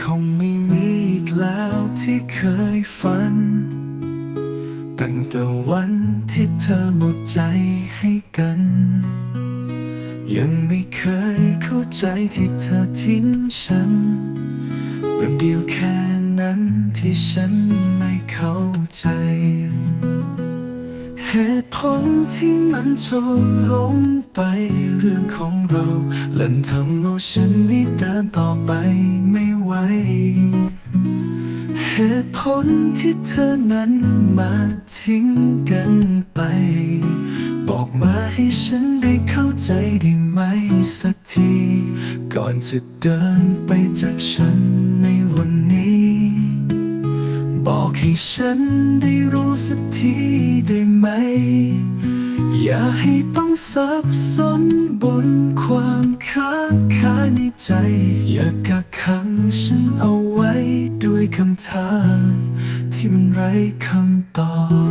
คงไม่มีอีกแล้วที่เคยฝัน ตั้งแต่วันที่เธอหมดใจให้กัน ยังไม่เคยเข้าใจที่เธอทิ้งฉันเรื่องเดียวแค่นั้นที่ฉันไม่เข้าใจ เหตุผลที่มันจบลงไปเรื่องของเราเล่นทำเอาฉันนี้เดินต่อไปไม่ไหวเหตุผลที่เธอนั้นมาทิ้งกันไป บอกมาให้ฉันได้เข้าใจได้ไหมสักที ก่อนจะเดินไปจากฉันในวัน บอกให้ฉันได้รู้สักทีได้ไหม อย่าให้ต้องสับสนบนความค้างคาในใจ อย่ากักขังฉันเอาไว้ด้วยคำถามที่มันไร้คำตอบ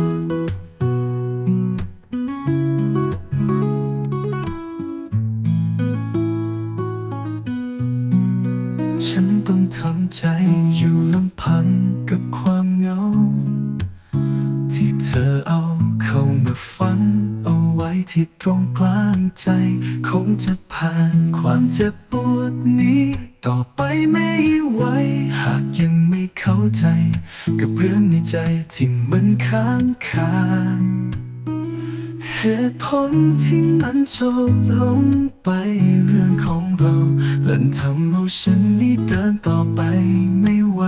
ที่ตรงกลางใจ คงจะผ่านความเจ็บปวดนี้ ต่อไปไม่ไหวหากยังไม่เข้าใจ กับเรื่องในใจที่มันค้างคาเหตุผลที่มันจบลงไปเรื่องของเราล่นทำเอาฉันนี้เดินต่อไปไม่ไหว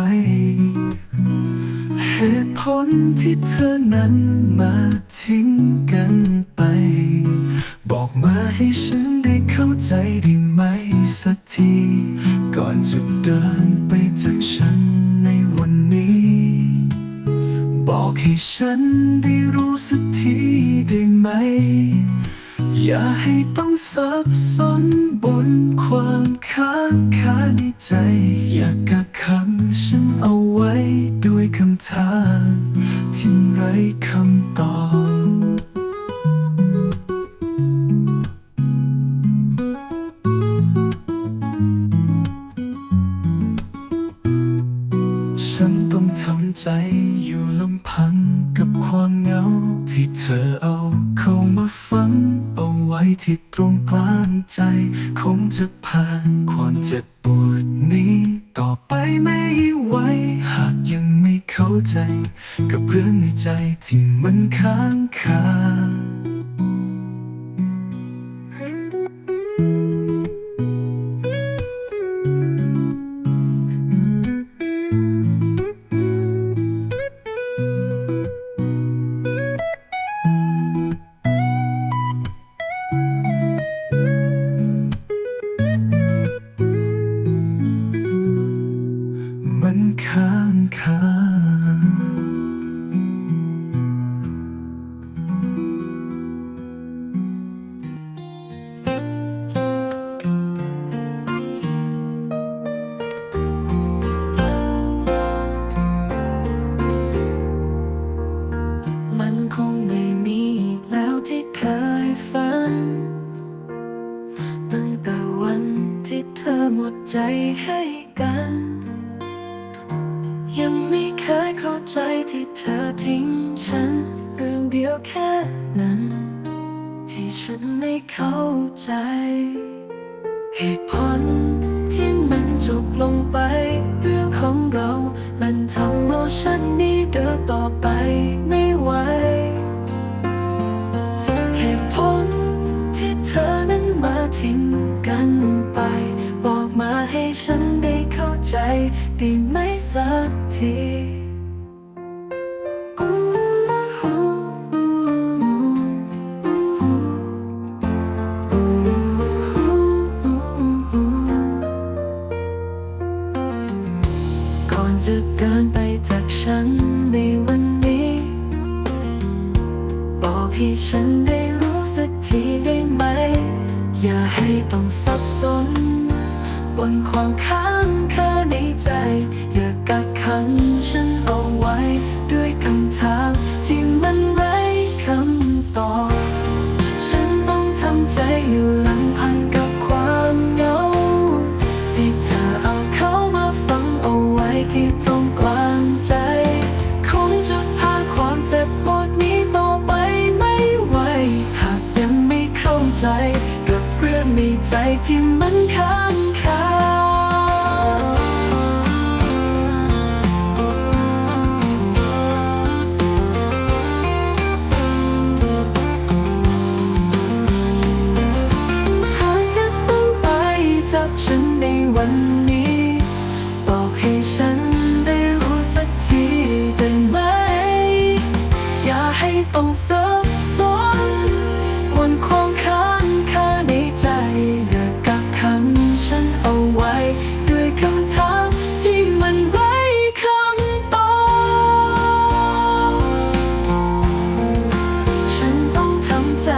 เหตุผลที่เธอนั้นมา ทิ้งกันไป บอกมาให้ฉันได้เข้าใจได้ไหมสักที ก่อนจะเดินไปจากฉันในวันนี้ บอกให้ฉันได้รู้สักทีได้ไหม อย่าให้ต้องสับสนบนความค้างคาในใจ อย่ากักขังฉันเอาไว้ด้วยคำถามที่ไร้คำตอบ ใจอยู่ลำพังกับความเหงา ที่เธอเอาเข้ามาฝังเอาไว้ที่ตรงกลางใจ คงจะผ่านความเจ็บปวดนี้ ต่อไปไม่ไหวหากยังไม่เข้าใจ กับเรื่องในใจที่มันค้างคา ใจให้กัน ยังไม่เคยเข้าใจที่เธอทิ้งฉัน เรื่องเดียวแค่นั้น ที่ฉันไม่เข้าใจ เหตุผล ฉันได้เข้าใจได้ไหมสักทีก่อนจะเกินไปจากฉันในวันนี้ บอกให้ฉันได้รู้สักทีได้ไหม อย่าให้ต้องสับสน บนความค้างคาในใจอย่ากักขังฉันเอาไว้ ด้วยคำถามที่มันไร้คำตอบ ฉันต้องทำใจอยู่หลังพังกับความเหงา ที่เธอเอาเขามาฟังเอาไว้ที่ตรงกลางใจ คงจะพาความเจ็บปวดนี้ต่อไปไม่ไหว หากยังไม่เข้าใจ กับเรื่องในใจที่มันค้าง วันนี้ บอกให้ฉันได้รู้สักทีได้ไหม อย่าให้ต้องสับสนวนความค้างคาในใจอย่ากักขังฉันเอาไว้ ด้วยคำถามที่มันไร้คำตอบฉันต้องทำใจ